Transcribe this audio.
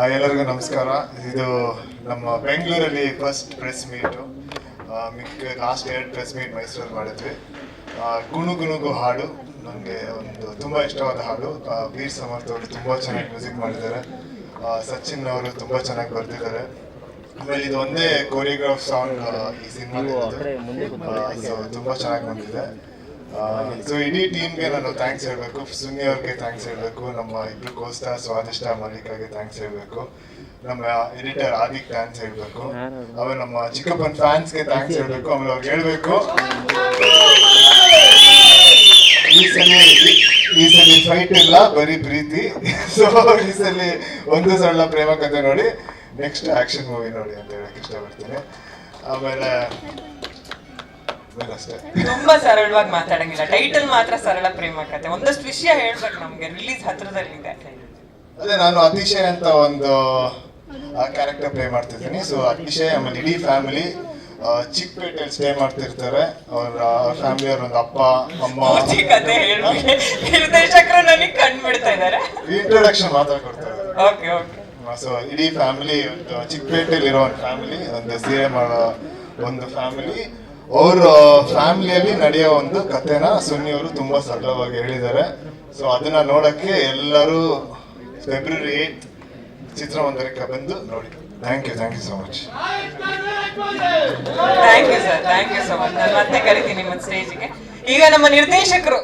ಎಲ್ಲರಿಗೂ ನಮಸ್ಕಾರ. ಇದು ನಮ್ಮ ಬೆಂಗಳೂರಲ್ಲಿ ಫಸ್ಟ್ ಪ್ರೆಸ್ ಮೀಟು ಮಿಕ್ಕ ಲಾಸ್ಟ್ ಎರಡು ಪ್ರೆಸ್ ಮೀಟ್ ಮೈಸೂರಲ್ಲಿ ಮಾಡಿದ್ವಿ. ಗುಣುಗುಣುಗು ಗುಣು ಗುಣುಗು ಹಾಡು. ನನಗೆ ಒಂದು ತುಂಬ ಇಷ್ಟವಾದ ಹಾಡು. ವೀರ್ ಸಮರ್ಥ ಅವರು ತುಂಬ ಚೆನ್ನಾಗಿ ಮ್ಯೂಸಿಕ್ ಮಾಡಿದ್ದಾರೆ. ಸಚಿನ್ ಅವರು ತುಂಬ ಚೆನ್ನಾಗಿ ಬರೆದಿದ್ದಾರೆ. ಆಮೇಲೆ ಇದು ಒಂದೇ ಕೋರಿಯೋಗ್ರಾಫ್ ಸಾಂಗ್ ಈ ಸಿನಿಮಾ ತುಂಬ ಚೆನ್ನಾಗಿ ಬಂದಿದೆ. ಸೊ ಇಡೀ ಟೀಮ್ಗೆ ನಾನು ಥ್ಯಾಂಕ್ಸ್ ಹೇಳಬೇಕು. ಸುನಿ ಅವ್ರಿಗೆ ಥ್ಯಾಂಕ್ಸ್ ಹೇಳಬೇಕು. ನಮ್ಮ ಇಬ್ರು ಕೋಸ್ಟ ಸ್ವಾದಿಷ್ಟ ಮಲ್ಲಿಕಾಗೆ ಥ್ಯಾಂಕ್ಸ್ ಹೇಳಬೇಕು. ನಮ್ಮ ಎಡಿಟರ್ ಆದಿಕ್ ಥ್ಯಾಂಕ್ಸ್ ಹೇಳಬೇಕು. ಆಮೇಲೆ ನಮ್ಮ ಚಿಕ್ಕಪ್ಪನ ಫ್ಯಾನ್ಸ್ಗೆ ಥ್ಯಾಂಕ್ಸ್ ಹೇಳಬೇಕು. ಆಮೇಲೆ ಅವ್ರಿಗೆ ಹೇಳಬೇಕು. ಈ ಸಲ ಈ ಸಲ ಫೈಟ್ ಇಲ್ಲ, ಬರೀ ಪ್ರೀತಿ. ಸೊ ಈ ಸಲ ಒಂದು ಸಣ್ಣ ಪ್ರೇಮ ಕಥೆ ನೋಡಿ ನೆಕ್ಸ್ಟ್ ಆಕ್ಷನ್ ಮೂವಿ ನೋಡಿ ಅಂತ ಹೇಳಕ್ ಇಷ್ಟಪಡ್ತೀನಿ. ಆಮೇಲೆ ಆಮೇಲೆ ಅಷ್ಟೇ. ತುಂಬಾ ಸರಳವಾಗಿ ಮಾತಾಡಂಗಿಲ್ಲ. ಟೈಟಲ್ ಮಾತ್ರ ಸರಳ ಪ್ರೇಮ ಕಥೆ ಒಂದಷ್ಟು ವಿಷಯ ಹೇಳ್ಬೇಕು ನಮ್ಗೆ. ರಿಲೀಸ್ ಹತ್ರದಲ್ಲಿದೆ. ಅದೇ ನಾನು ಅತಿಶಯ ಅಂತ ಒಂದು ಕ್ಯಾರೆಕ್ಟರ್ ಪ್ಲೇ ಮಾಡ್ತಿದ್ದೀನಿ. ಸೊ ಅತಿಶಯ ಆಮೇಲೆ ಇಡೀ ಫ್ಯಾಮಿಲಿ ಚಿಕ್ಕಪೇಟೆಯಲ್ಲಿ ಸ್ಟೇ ಮಾಡ್ತಿರ್ತಾರೆ. ಅವ್ರ ಫ್ಯಾಮಿಲಿ ಅವ್ರ ಒಂದು ಅಪ್ಪ ಅಮ್ಮ. ಕಥೆ ಹೇಳ್ಬೇಕು ನಿರ್ದೇಶಕರು ನನಗೆ ಕಂಡ್ಬಿಡ್ತಾ ಇದ್ದಾರೆ ಇಂಟ್ರೊಡಕ್ಷನ್ ಮಾತ್ರ ಕೊಡ್ತಾರೆ ಓಕೆ ಓಕೆ ಸೊ ಇಡೀ ಫ್ಯಾಮಿಲಿ ಒಂದು ಚಿಕ್ಕಪೇಟೆಯಲ್ಲಿ ಇರೋ ಒಂದು ಫ್ಯಾಮಿಲಿ ಒಂದು ಸೀರೆ ಮಾಡೋ ಒಂದು ಫ್ಯಾಮಿಲಿ ಅವ್ರ ಫ್ಯಾಮಿಲಿಯಲ್ಲಿ ನಡೆಯೋ ಒಂದು ಕಥೆನ ಸುನ್ನಿ ಅವರು ತುಂಬಾ ಸರಳವಾಗಿ ಹೇಳಿದ್ದಾರೆ. ಸೊ ಅದನ್ನ ನೋಡಕ್ಕೆ ಎಲ್ಲರೂ ಫೆಬ್ರವರಿ ಏಟ್ ಚಿತ್ರಮಂದಿರಕ್ಕೆ ಬಂದು ನೋಡಿ. Thank you thank you so much thank you sir thank you so much ಮತ್ತೆ ಕರಿತೀನಿ ನಿಮ್ಮ ಈಗ ನಮ್ಮ ನಿರ್ದೇಶಕರು